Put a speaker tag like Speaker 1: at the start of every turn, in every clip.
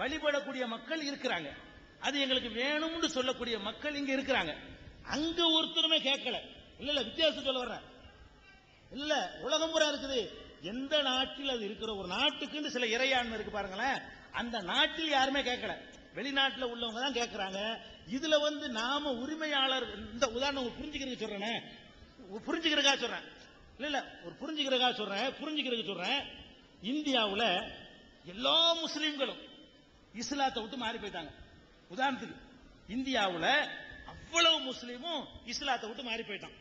Speaker 1: வழிபடக்கூடிய மக்கள் இருக்கிறாங்க. அது எங்களுக்கு வேணும்னு சொல்லக்கூடிய மக்கள் இங்க இருக்கிறாங்க. அங்க ஒருத்தருமே கேட்கல. இல்ல இல்ல வித்தியாசம் சொல்ல வர்றேன். இல்ல உலகம் பூரா இருக்குது. எந்த நாட்டில் அது இருக்கிற ஒரு நாட்டுக்குன்னு சில இறையாண்மை இருக்கு பாருங்களேன். அந்த நாட்டில் யாருமே கேட்கல. வெளிநாட்டில் உள்ளவங்க தான் கேட்கறாங்க. இதுல வந்து நாம உரிமையாளர் இந்த உதாரணம் உங்களுக்கு புரிஞ்சுக்கிறதுக்கு சொல்றேனே. புரிஞ்சுக்கிறதுக்காக சொல்றேன். இல்ல இல்ல ஒரு புரிஞ்சுக்கிறதுக்காக சொல்றேன். புரிஞ்சுக்கிறதுக்கு சொல்றேன். இந்தியாவில் எல்லா முஸ்லீம்களும் இஸ்லாத்தை விட்டு மாறி போயிட்டாங்க. உதாரணத்துக்கு இந்தியாவில் அவ்வளவு முஸ்லீமும் இஸ்லாத்தை விட்டு மாறி போயிட்டான்.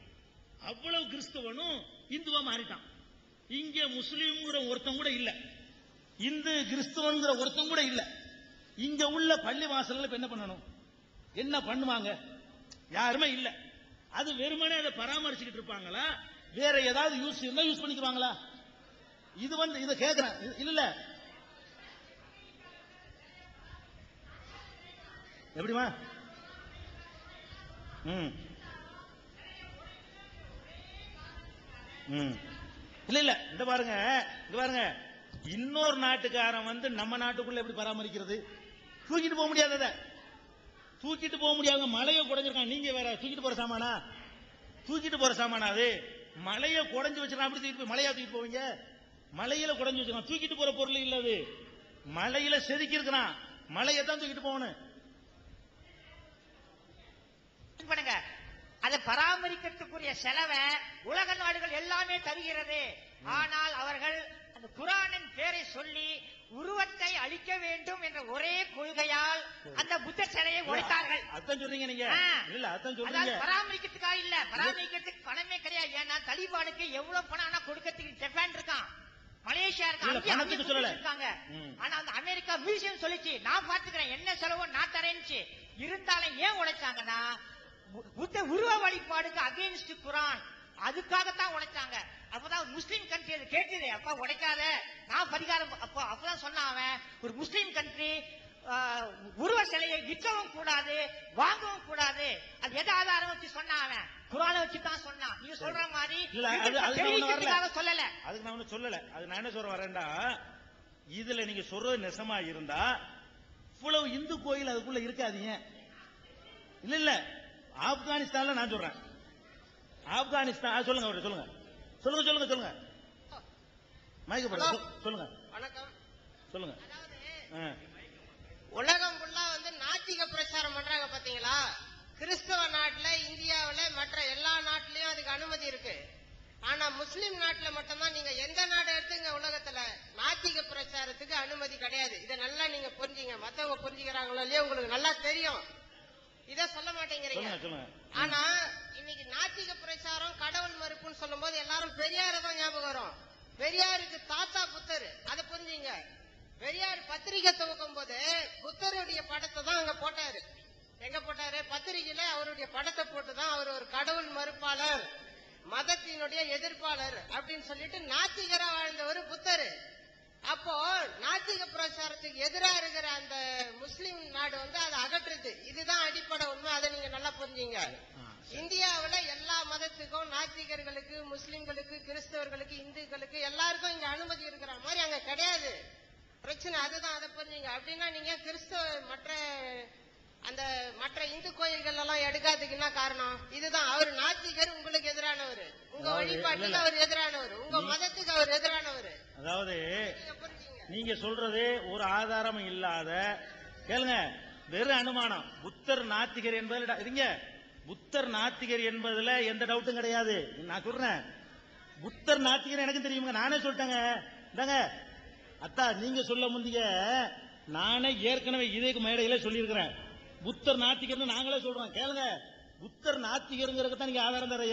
Speaker 1: அவ்வளவு கிறிஸ்தவனும் இந்துவா மாறிட்டான். இங்க முஸ்லீம்ங்கிற ஒருத்தன் கூட இல்ல. இந்து கிறிஸ்தவன்கிற ஒருத்தன் கூட இல்ல. இங்க உள்ள பள்ளி வாசல்ல என்ன பண்ணணும்? என்ன பண்ணுவாங்க? யாருமே இல்ல. அது வெறுமனே அதை பராமரிச்சுக்கிட்டு இருப்பாங்களா? வேற ஏதாவது யூஸ் இருந்தா யூஸ் பண்ணிக்குவாங்களா இது வந்து இதை கேட்கிறேன் இல்ல. எப்படிமா ம். ம். இல்ல இல்ல இந்த பாருங்க இந்த பாருங்க. இன்னொரு நாட்டுக்காரன் வந்து நம்ம நாட்டுக்குள்ள எப்படி பராமரிக்கிறது? தூக்கிட்டு போக முடியாதத தூக்கிட்டு போக முடியாத மலையை குடைஞ்சிருக்கான் நீங்க வேற தூக்கிட்டு போற சாமானா? தூக்கிட்டு போற சாமானா அது? மலையை குடைஞ்சு வச்சிருக்கான் அப்படி தூக்கிட்டு போய் மலையா தூக்கிட்டு போவீங்க? மலையில குடைஞ்சு வச்சிருக்கான். தூக்கிட்டு போற பொருள் இல்ல அது. மலையில செதுக்கி இருக்கிறான் மலையை தான் தூக்கிட்டு போகணும்.
Speaker 2: பண்ணுங்க அதை பராமரிக்கிறதுக்குரிய செலவை உலக நாடுகள் எல்லாமே தருகிறது. ஆனால் அவர்கள் அந்த குரானின் பேரை சொல்லி உருவத்தை அழிக்க வேண்டும் என்ற ஒரே கொள்கையால் அந்த புத்த சிலையை உடைத்தார்கள்.
Speaker 1: அதான் சொல்றீங்க நீங்க. இல்ல அதான் சொல்றீங்க.
Speaker 2: பராமரிக்கிறதுக்கா இல்ல பராமரிக்கிறதுக்கு பணமே கிடையாது. ஏன்னா தலிபானுக்கு எவ்வளவு பணம் ஆனா கொடுக்கறதுக்கு ஜப்பான் இருக்கான் மலேசியா. இருக்காங்க. ஆனா அந்த அமெரிக்கா மியூசியம் சொல்லிச்சு நான் பாத்துக்கிறேன் என்ன செலவோ நான் தரேன்னுச்சு. இருந்தாலும் ஏன் உழைச்சாங்கன்னா புத்த உருவ வழிபாடுக்கு அகைன்ஸ்ட் குரான். அதுக்காகத்தான் உழைச்சாங்க அப்பதான் முஸ்லீம் கண்ட்ரி அது கேட்டது அப்பா உடைக்காத. நான் பரிகாரம் அப்போ அப்பதான் சொன்னான் அவன். ஒரு முஸ்லீம் கண்ட்ரி உருவ சிலையை விற்கவும் கூடாது வாங்கவும் கூடாது. அது எது ஆதாரம் வச்சு சொன்னான் அவன்? குரானை வச்சு தான் சொன்னான். நீங்க சொல்ற மாதிரி சொல்லல.
Speaker 1: அதுக்கு நான் ஒண்ணும் சொல்லல. அது நான் என்ன சொல்ற வரேன்டா இதுல நீங்க சொல்றது நெசமா இருந்தா இவ்வளவு இந்து கோயில் அதுக்குள்ள இருக்காதீங்க இல்ல இல்ல. ஆப்கானிஸ்தான்ல நான் சொல்றேன். ஆப்கானிஸ்தான் சொல்லுங்க சொல்லுங்க. சொல்லுங்க சொல்லுங்க சொல்லுங்க. மயக்கப்பட சொல்லுங்க.
Speaker 3: வணக்கம்.
Speaker 1: சொல்லுங்க.
Speaker 3: உலகம் ஃபுல்லா வந்து நாத்திக பிரச்சாரம் பண்றாங்க பாத்தீங்களா? கிறிஸ்தவ நாட்டுல இந்தியாவுல மற்ற எல்லா நாட்டிலயும் அதுக்கு அனுமதி இருக்கு. ஆனா முஸ்லிம் நாட்டுல மட்டும்தான் நீங்க எந்த நாடு எடுத்துங்க உலகத்துல நாத்திக பிரச்சாரத்துக்கு அனுமதி கிடையாது. இதை நல்லா நீங்க புரிஞ்சுங்க. மத்தவங்க புரிஞ்சுக்கிறாங்களோ இல்லையோ உங்களுக்கு நல்லா தெரியும். இத சொல்ல மாட்டேங்கிறீங்க. ஆனா இன்னைக்கு நாத்திக பிரச்சாரம் கடவுள் மறுப்புன்னு சொல்லும்போது எல்லாரும் பெரியார தான் ஞாபகம் வரும். பெரியாருக்கு தாத்தா புத்தர் அதை புரிஞ்சுங்க. பெரியார் பத்திரிகை துவக்கும் போது புத்தருடைய படத்தை தான் அங்க போட்டாரு. எங்க போட்டாரு? பத்திரிகையில அவருடைய படத்தை போட்டுதான் அவர் ஒரு கடவுள் மறுப்பாளர் மதத்தினுடைய எதிர்ப்பாளர் அப்படின்னு சொல்லிட்டு நாத்திகரா வாழ்ந்தவர் புத்தர். அப்போ நாத்திக பிரச்சாரத்துக்கு எதிரா இருக்கிற அந்த முஸ்லிம் நாடு வந்து அதை அகற்றுது. இதுதான் அடிப்படை உண்மை. அதை நீங்க நல்லா புரிஞ்சுங்க. இந்தியாவுல எல்லா மதத்துக்கும் நாத்திகர்களுக்கு முஸ்லிம்களுக்கு கிறிஸ்தவர்களுக்கு இந்துக்களுக்கு எல்லாருக்கும் இங்க அனுமதி இருக்கிற மாதிரி அங்க கிடையாது. பிரச்சனை அதுதான். அதை புரிஞ்சுங்க. அப்படின்னா நீங்க கிறிஸ்தவ மற்ற அந்த மற்ற இந்து கோயில்கள் எல்லாம் எடுக்காததுக்கு என்ன காரணம்? இதுதான். அவர் நாத்திகர் உங்களுக்கு எதிரானவர். உங்க வழிபாட்டுக்கு. அவர் எதிரானவர். உங்க மதத்துக்கு அவர் எதிரானவர்.
Speaker 1: அதாவது
Speaker 3: நீங்க
Speaker 1: சொல்றது ஒரு ஆதாரம் இல்லாத கேளுங்க வெறும் அனுமானம். புத்தர் நாத்திகர் என்பதில் இருங்க. புத்தர் நாத்திகர் என்பதுல எந்த டவுட்டும் கிடையாது. நான் சொல்றேன். புத்தர் நாத்திகர் எனக்கு தெரியுங்க நானே சொல்லிட்டேங்க. இந்தாங்க. அத்தா நீங்க சொல்ல முந்திய நானே ஏற்கனவே இதே மேடையில சொல்லியிருக்கிறேன். புத்தர் நாத்திகர்னு நாங்களே சொல்றோம். கேளுங்க. புத்தர் நாத்திகருங்கிறதுக்கு தான் நீங்க ஆதாரம் தர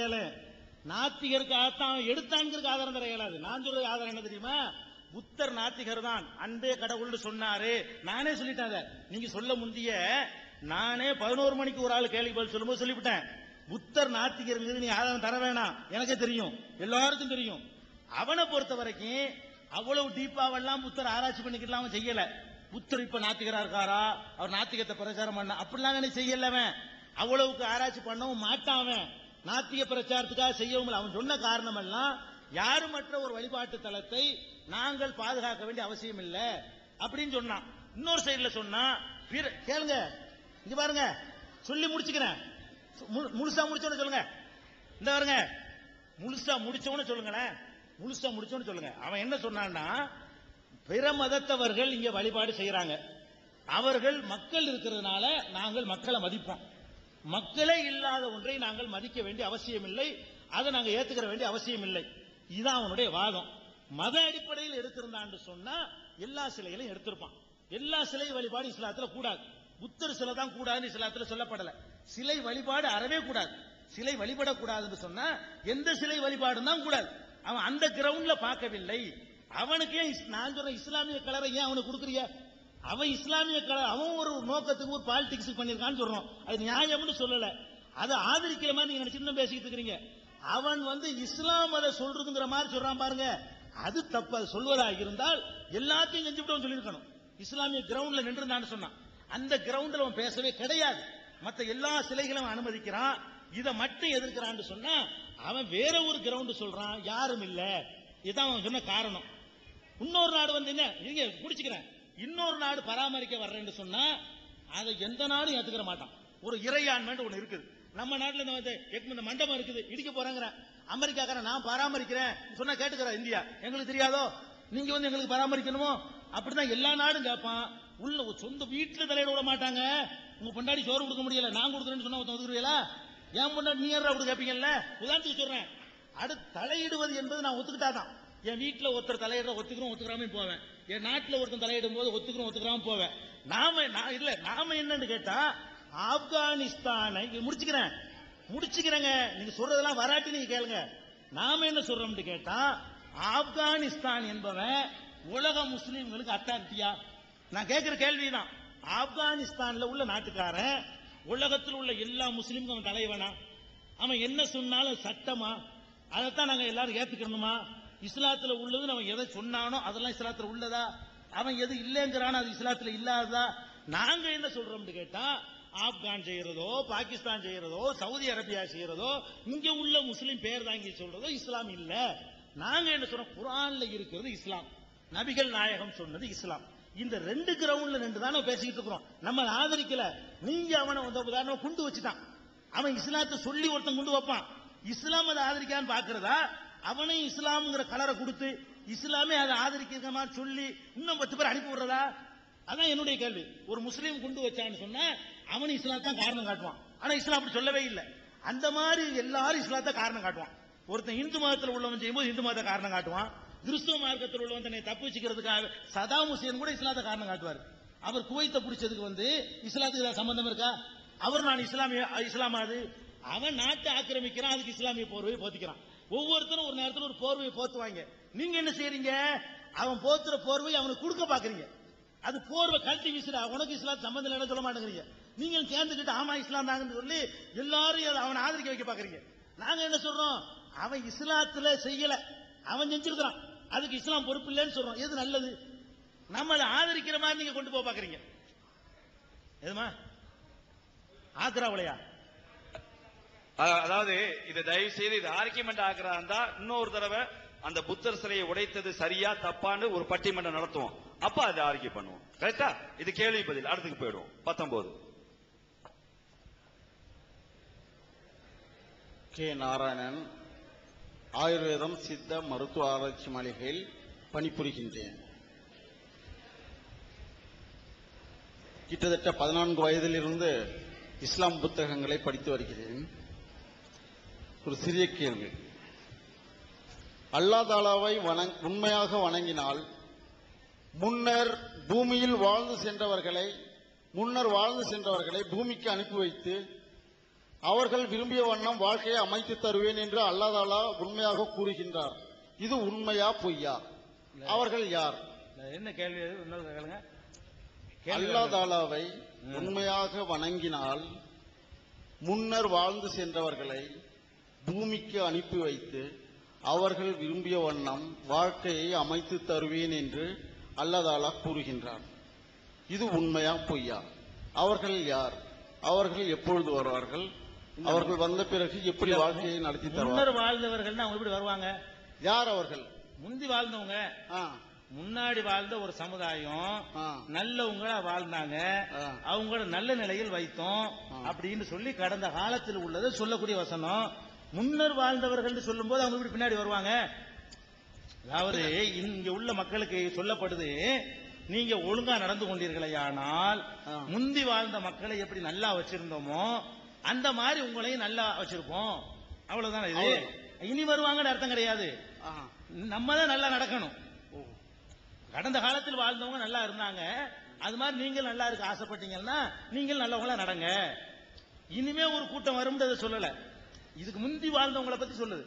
Speaker 1: நாத்திகருக்கு நாத்திகருக்காகத்தான் எடுத்தாங்கிறதுக்கு ஆதாரம் தர இயலாது. நான் சொல்றது ஆதாரம் என்ன தெரியுமா? புத்தர் நாத்திகர் தான். அன்பே கடவுள்னு சொன்னாரு. நானே சொல்லிட்டேன் நீங்க சொல்ல முந்திய நானே பதினோரு மணிக்கு ஒரு ஆள் கேள்வி பதில் சொல்லும்போது சொல்லிவிட்டேன். புத்தர் நாத்திகருங்கிறது நீ ஆதாரம் தர வேணாம். எனக்கே தெரியும். எல்லாருக்கும் தெரியும். அவனை பொறுத்த வரைக்கும் அவ்வளவு டீப்பாவெல்லாம் புத்தர் ஆராய்ச்சி பண்ணிக்கலாம் அவன் செய்யல. புத்தர் இப்ப நாத்திகரா இருக்காரா? அவர் நாத்திகத்தை பிரச்சாரம் பண்ண அப்படிலாம் செய்யலவன் செய்யல அவன். அவ்வளவுக்கு ஆராய்ச்சி பண்ணவும் மாட்டான் நாத்திய பிரச்சாரத்துக்காக செய்யவும் அவன் சொன்ன காரணம் எல்லாம் யாருமற்ற ஒரு வழிபாட்டு தலத்தை நாங்கள் பாதுகாக்க வேண்டிய அவசியம் இல்லை அப்படின்னு சொன்னான். இன்னொரு சைடுல சொன்னா கேளுங்க. இங்க பாருங்க. சொல்லி முடிச்சுக்கிறேன். முழுசா முடிச்சோன்னு சொல்லுங்க. இந்த பாருங்க. முழுசா முடிச்சவனு சொல்லுங்களேன். முழுசா முடிச்சோன்னு சொல்லுங்க. அவன் என்ன சொன்னான்னா பிற மதத்தவர்கள் இங்க வழிபாடு செய்யறாங்க அவர்கள் மக்கள் இருக்கிறதுனால நாங்கள் மக்களை மதிப்போம். மக்களே இல்லாத ஒன்றை நாங்கள் மதிக்க வேண்டிய அவசியம் இல்லை அதை நாங்கள் ஏத்துக்கிற வேண்டிய அவசியம் இல்லை இதுதான் அவனுடைய வாதம். மத அடிப்படையில் எடுத்திருந்தான்னு சொன்னா எல்லா சிலைகளையும் எடுத்திருப்பான். எல்லா சிலை வழிபாடு இஸ்லாத்துல கூடாது. புத்தர் சிலை தான் கூடாதுன்னு இஸ்லாத்துல சொல்லப்படல. சிலை வழிபாடு அறவே கூடாது. சிலை வழிபடக்கூடாதுன்னு சொன்னா எந்த சிலை வழிபாடும் தான் கூடாது. அவன் அந்த கிரவுண்ட்ல பார்க்கவில்லை. அவனுக்கு ஏன் நான் சொல்ற இஸ்லாமிய கலரை ஏன் அவனுக்கு கொடுக்குறிய அவன் இஸ்லாமிய கலர் அவன் ஒரு நோக்கத்துக்கு ஒரு பாலிடிக்ஸ் பண்ணிருக்கான்னு சொல்றோம். அது நியாயம்னு சொல்லல. அதை ஆதரிக்கிற மாதிரி நீங்க நினைச்சு இன்னும் பேசிக்கிட்டு இருக்கிறீங்க. அவன் வந்து இஸ்லாம் அதை சொல்றதுங்கிற மாதிரி சொல்றான் பாருங்க. அது தப்பு. அது சொல்வதாக இருந்தால் எல்லாத்தையும் செஞ்சுவிட்டு சொல்லியிருக்கணும். இஸ்லாமிய கிரவுண்ட்ல நின்றுந்தான்னு சொன்னான். அந்த கிரவுண்ட்ல அவன் பேசவே கிடையாது. மத்த எல்லா சிலைகளும் அவன் அனுமதிக்கிறான். இதை மட்டும் எதிர்க்கிறான்னு சொன்னா அவன் வேற ஒரு கிரவுண்ட் சொல்றான். யாரும் இல்ல. இதான் அவன் சொன்ன காரணம். இன்னொரு நாடு வந்து என்ன? நீங்க முடிச்சுக்கிறேன். இன்னொரு நாடு பராமரிக்க வர்றேன்னு சொன்னா அதை எந்த நாடும் ஏத்துக்கிற மாட்டான். ஒரு இறையாண்மைன்னு ஒண்ணு இருக்குது. நம்ம நாட்டுல இந்த வந்து இந்த மண்டபம் இருக்குது இடிக்க போறேங்கிற. அமெரிக்காக்கார நான் பராமரிக்கிறேன். சொன்னா கேட்டுக்கிற இந்தியா. எங்களுக்கு தெரியாதோ? நீங்க வந்து எங்களுக்கு பராமரிக்கணுமோ? அப்படிதான் எல்லா நாடும் கேட்பான் உள்ள சொந்த வீட்டுல தலையிட விட மாட்டாங்க. உங்க பொண்டாடி சோறு கொடுக்க முடியல நான் கொடுக்குறேன்னு சொன்னா ஒருத்தன் என் பொண்டாடி நீ யாரா அப்படி கேட்பீங்கல்ல உதாரணத்துக்கு சொல்றேன். அடுத்து தலையிடுவது என்பது நான் ஒத்துக்கிட்டாதான். என் வீட்டுல ஒருத்தர் தலையிடுற ஒத்துக்கிறோம் ஒத்துக்கிறாம போவேன். என் நாட்டில் ஒருத்தன் தலையிடும் போது ஒத்துக்கிறோம் ஒத்துக்கிறாம போவேன். நாம நான் இல்ல நாம என்னன்னு கேட்டா ஆப்கானிஸ்தானை இங்க முடிச்சுக்கிறேன். முடிச்சுக்கிறேங்க. நீங்க சொல்றதெல்லாம் வராட்டி நீங்க கேளுங்க. நாம என்ன சொல்றோம்னு கேட்டா ஆப்கானிஸ்தான் என்பவன் உலக முஸ்லீம்களுக்கு அத்தாரிட்டியா நான் கேட்கிற கேள்விதான். ஆப்கானிஸ்தான்ல உள்ள நாட்டுக்காரன் உலகத்தில் உள்ள எல்லா முஸ்லிம்களும் அவன் தலைவனா? அவன் என்ன சொன்னாலும் சட்டமா? அதைத்தான் நாங்க எல்லாரும் ஏத்துக்கணுமா? இஸ்லாத்துல உள்ளது அவன் எதை சொன்னானோ அதெல்லாம் இஸ்லாத்துல உள்ளதா? அவன் எது இல்லைங்கிறானோ அது இஸ்லாத்துல இல்லாததா? நாங்க என்ன சொல்றோம்னு கேட்டா ஆப்கான் செய்யறதோ பாகிஸ்தான் செய்யறதோ சவுதி அரேபியா செய்யறதோ இங்க உள்ள முஸ்லீம் பேர் தாங்கி சொல்றதோ இஸ்லாம் இல்ல. நாங்க என்ன சொல்றோம்? குரான்ல இருக்கிறது இஸ்லாம். நபிகள் நாயகம் சொன்னது இஸ்லாம். இந்த ரெண்டு கிரவுண்ட்ல ரெண்டு தானே பேசிக்கிட்டு இருக்கிறோம். நம்ம ஆதரிக்கல. நீங்க அவனை வந்து உதாரணமா குண்டு வச்சுட்டான். அவன் இஸ்லாத்தை சொல்லி ஒருத்தன் குண்டு வைப்பான். இஸ்லாம் அதை ஆதரிக்கான்னு பாக்குறதா அவனே இஸ்லாம்ங்கிற கலரை கொடுத்து இஸ்லாமே அதை ஆதரிக்கிற மாதிரி சொல்லி இன்னும் பத்து பேர் அனுப்பி விடுறதா? அதான் என்னுடைய கேள்வி. ஒரு முஸ்லீம் குண்டு வச்சான்னு சொன்னா அவன் இஸ்லாம் தான் காரணம் காட்டுவான். ஆனா இஸ்லாம் அப்படி சொல்லவே இல்லை. அந்த மாதிரி எல்லாரும் இஸ்லாத்தை காரணம் காட்டுவான். ஒருத்தன் இந்து மதத்தில் உள்ளவன் செய்யும்போது இந்து மதத்தை காரணம் காட்டுவான். கிறிஸ்துவ மார்க்கத்தில் உள்ளவன் தன்னை தப்பு வச்சுக்கிறதுக்காக சதாம் ஹுசேன் கூட இஸ்லாத்தை காரணம் காட்டுவார். அவர் குவைத்தை பிடிச்சதுக்கு வந்து இஸ்லாத்துக்கு ஏதாவது சம்பந்தம் இருக்கா? அவர் நான் இஸ்லாமிய இஸ்லாம் அது அவன் நாட்டை ஆக்கிரமிக்கிறான் அதுக்கு இஸ்லாமிய போர்வையை போத்திக்கிறான். ஒவ்வொருத்தரும் ஒரு நேரத்தில் ஒரு போர்வையை போத்துவாங்க. நீங்க என்ன செய்யறீங்க அவன் போத்துற போர்வையை அவனுக்கு கொடுக்க பாக்குறீங்க. அது போர்வை கழட்டி வீசுற. உனக்கு இஸ்லாம் சம்பந்தம் இல்லைன்னு சொல்ல மாட்டேங்கிறீங்க. நீங்களும் சேர்ந்துக்கிட்டு ஆமா இஸ்லாம் தாங்கன்னு சொல்லி எல்லாரும் அதை அவனை ஆதரிக்க வைக்க பாக்குறீங்க. நாங்க என்ன சொல்றோம்? அவன் இஸ்லாத்துல செய்யல. அவன் செஞ்சிருக்கிறான். அதுக்கு இஸ்லாம் பொறுப்பு இல்லைன்னு சொல்றோம். எது நல்லது? நம்மளை ஆதரிக்கிற மாதிரி நீங்க கொண்டு போக பாக்குறீங்க. எதுமா? ஆக்ராவிலையா
Speaker 4: அ- அதாவது இதை தயவு செய்து இது ஆர்கியூமெண்ட் ஆகிறாந்தா இன்னொரு தடவை அந்த புத்தர் சிலையை உடைத்தது சரியா தப்பான்னு ஒரு பட்டிமன்றம் நடத்துவோம். அப்ப அதை ஆர்கியூ பண்ணுவோம். கரெக்டா இது கேள்வி பதில். அடுத்துக்கு போயிடுவோம். பத்தொன்பது.
Speaker 5: கே. நாராயணன் ஆயுர்வேதம் சித்த மருத்துவ ஆராய்ச்சி மாளிகையில் பணிபுரிகின்றேன். கிட்டத்தட்ட பதினான்கு வயதிலிருந்து இஸ்லாம் புத்தகங்களை படித்து வருகிறேன். ஒரு சிறிய கேள்வி. அல்லா தாலாவை உண்மையாக வணங்கினால் முன்னர் பூமியில் வாழ்ந்து சென்றவர்களை முன்னர் வாழ்ந்து சென்றவர்களை பூமிக்கு அனுப்பி வைத்து அவர்கள் விரும்பிய வண்ணம் வாழ்க்கையை அமைத்து தருவேன் என்று அல்லா தாலா உண்மையாக கூறுகின்றார். இது உண்மையா பொய்யா? அவர்கள் யார்?
Speaker 1: என்ன கேள்வி கேளுங்க. கேள்வி
Speaker 5: அல்லா
Speaker 1: வேண்டாம்.
Speaker 5: தாலாவை உண்மையாக வணங்கினால் முன்னர் வாழ்ந்து சென்றவர்களை பூமிக்கு அனுப்பி வைத்து அவர்கள் விரும்பிய வண்ணம் வாழ்க்கையை அமைத்து தருவேன் என்று அல்லா தாலா கூறுகின்றார் இது உண்மையா பொய்யா? அவர்கள் யார்? அவர்கள் எப்பொழுது வருவார்கள்? அவர்கள் வந்த பிறகு எப்படி வாழ்க்கையை நடத்தி
Speaker 1: முன்னர் வாழ்ந்தவர்கள் அவங்க எப்படி வருவாங்க?
Speaker 5: யார் அவர்கள்?
Speaker 1: முந்தி வாழ்ந்தவங்க. முன்னாடி வாழ்ந்த ஒரு சமுதாயம். நல்லவங்களா வாழ்ந்தாங்க. அவங்கள நல்ல நிலையில் வைத்தோம். அப்படின்னு சொல்லி கடந்த காலத்தில் உள்ளதை சொல்லக்கூடிய வசனம். முன்னர் வாழ்ந்தவர்கள் சொல்லும்போது அவங்க இப்படி பின்னாடி வருவாங்க. அதாவது இங்க உள்ள மக்களுக்கு சொல்லப்படுது நீங்க ஒழுங்கா நடந்து கொண்டீர்களேயானால். முந்தி வாழ்ந்த மக்களை எப்படி நல்லா வச்சிருந்தோமோ அந்த மாதிரி உங்களையும் நல்லா வச்சிருப்போம். அவ்வளவுதான் இது? இனி வருவாங்கன்னு அர்த்தம் கிடையாது. நம்ம தான் நல்லா நடக்கணும். கடந்த காலத்தில் வாழ்ந்தவங்க நல்லா இருந்தாங்க. அது மாதிரி நீங்கள் நல்லா இருக்க ஆசைப்பட்டீங்கன்னா நீங்கள் நல்லவங்களா நடங்க. இனிமே ஒரு கூட்டம் வரும்ன்றதை சொல்லல. இதுக்கு முந்தி வாழ்ந்தவங்களை பத்தி சொல்லுது.